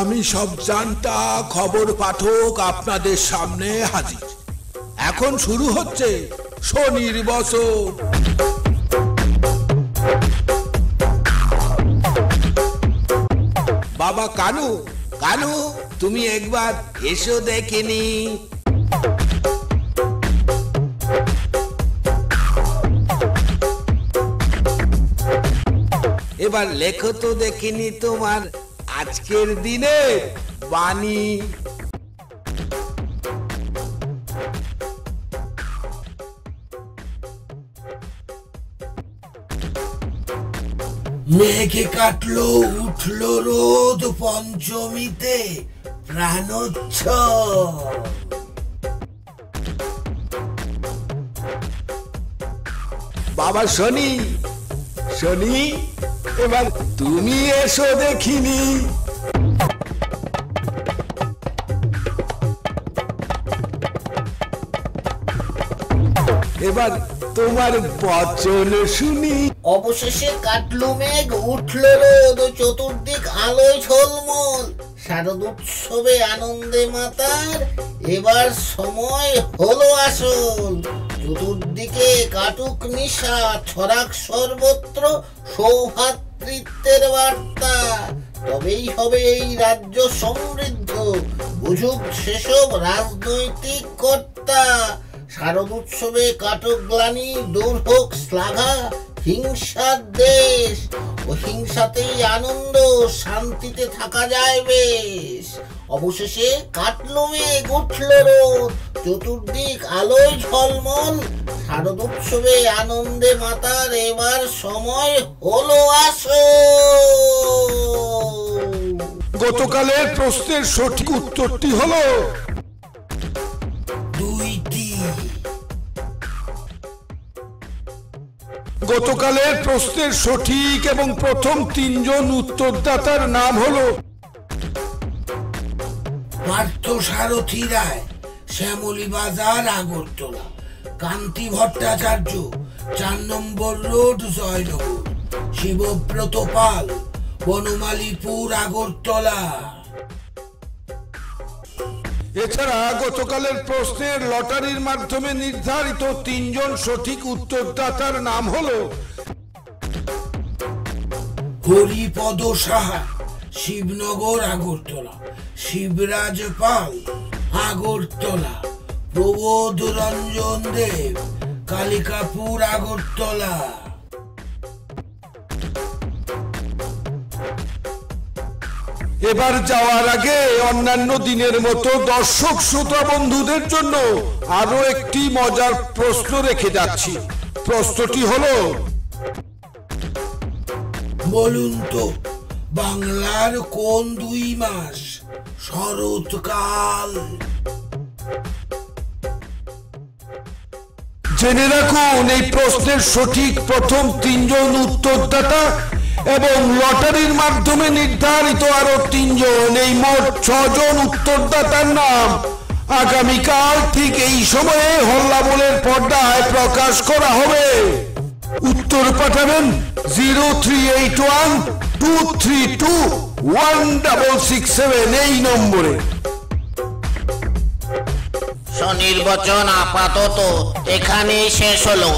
আমি সব জানতা খবর পাঠক আপনাদের সামনে হাজির। এখন শুরু হচ্ছে শনির বাবা কানু কানু, তুমি একবার এসো দেখিনি এবার লেখো তো দেখিনি তোমার আজকের দিনে বাণী। মেঘে কাটলো, উঠল রোদ পঞ্চমীতে প্রাণোচ্ছব বাবা শনি শনি। এবার তুমি এসো দেখিনি। এবার তোমার বচন শুনি। অবশেষে কাটলো মেঘ, উঠল রোদ, চতুর্দিক আলোয় ঝলমল। শারদ উৎসবে আনন্দে মাতার, এবার সময় হলো আসল। চতুর্দিকে কাটুক নিশা, ছড়াক সর্বত্র সৌভাতৃত্বের বার্তা। তবেই হবে এই রাজ্য সমৃদ্ধ। বুঝুক সেসব রাজনৈতিক কর্তা। শারদ উৎসবে কাটক গ্লানি, দূর হোক শ্লাঘা, হিংসার দেশ। ও হিংসাতেই আনন্দ, শান্তিতে থাকা যায় বেশ। অবশেষে কাটলো মেঘ উঠল রোদ, চতুর্দিক আলোয় ঝলমল শারদ উৎসবে আনন্দে মাতার এবার সময় হলো আসো। গতকালের প্রশ্নের সঠিক উত্তরটি হলো দুইটি। গতকালের প্রশ্নের সঠিক এবং প্রথম তিনজন উত্তরদাতার নাম হলো পার্থ সারথী রায় শ্যামলী বাজার আগরতলা। কান্তি ভট্টাচার্য চার নম্বর রোড জয়নগর শিবব্রত পাল বনমালীপুর আগরতলা। এছাড়া গতকালের প্রশ্নের লটারির মাধ্যমে নির্ধারিত তিনজন সঠিক উত্তরদাতার নাম হলো হরিপদ সাহা শিবনগর আগরতলা শিবরাজ পাল আগরতলা। প্রবোধ রঞ্জন দেব কালিকাপুর আগরতলা। এবার যাওয়ার আগে অন্যান্য দিনের মতো দর্শক শ্রোতা বন্ধুদের জন্য আরও একটি মজার প্রশ্ন রেখে যাচ্ছি। প্রশ্নটি হলো বলুন তো বাংলার কোন দুই মাস শরৎকাল? জেনে রাখুন, এই প্রশ্নের সঠিক প্রথম তিনজন উত্তরদাতা এবং লটারির মাধ্যমে নির্ধারিত আরও তিনজন, এই মোট ছজন উত্তরদাতার নাম। আগামীকাল ঠিক এই সময়ে হল্লা হল্লাবলের পর্দায় প্রকাশ করা হবে। উত্তর পাঠাবেন zero three eight one two three two one double six seven, এই নম্বরে। স্বনির্বাচন আপাতত এখানেই শেষ হলো।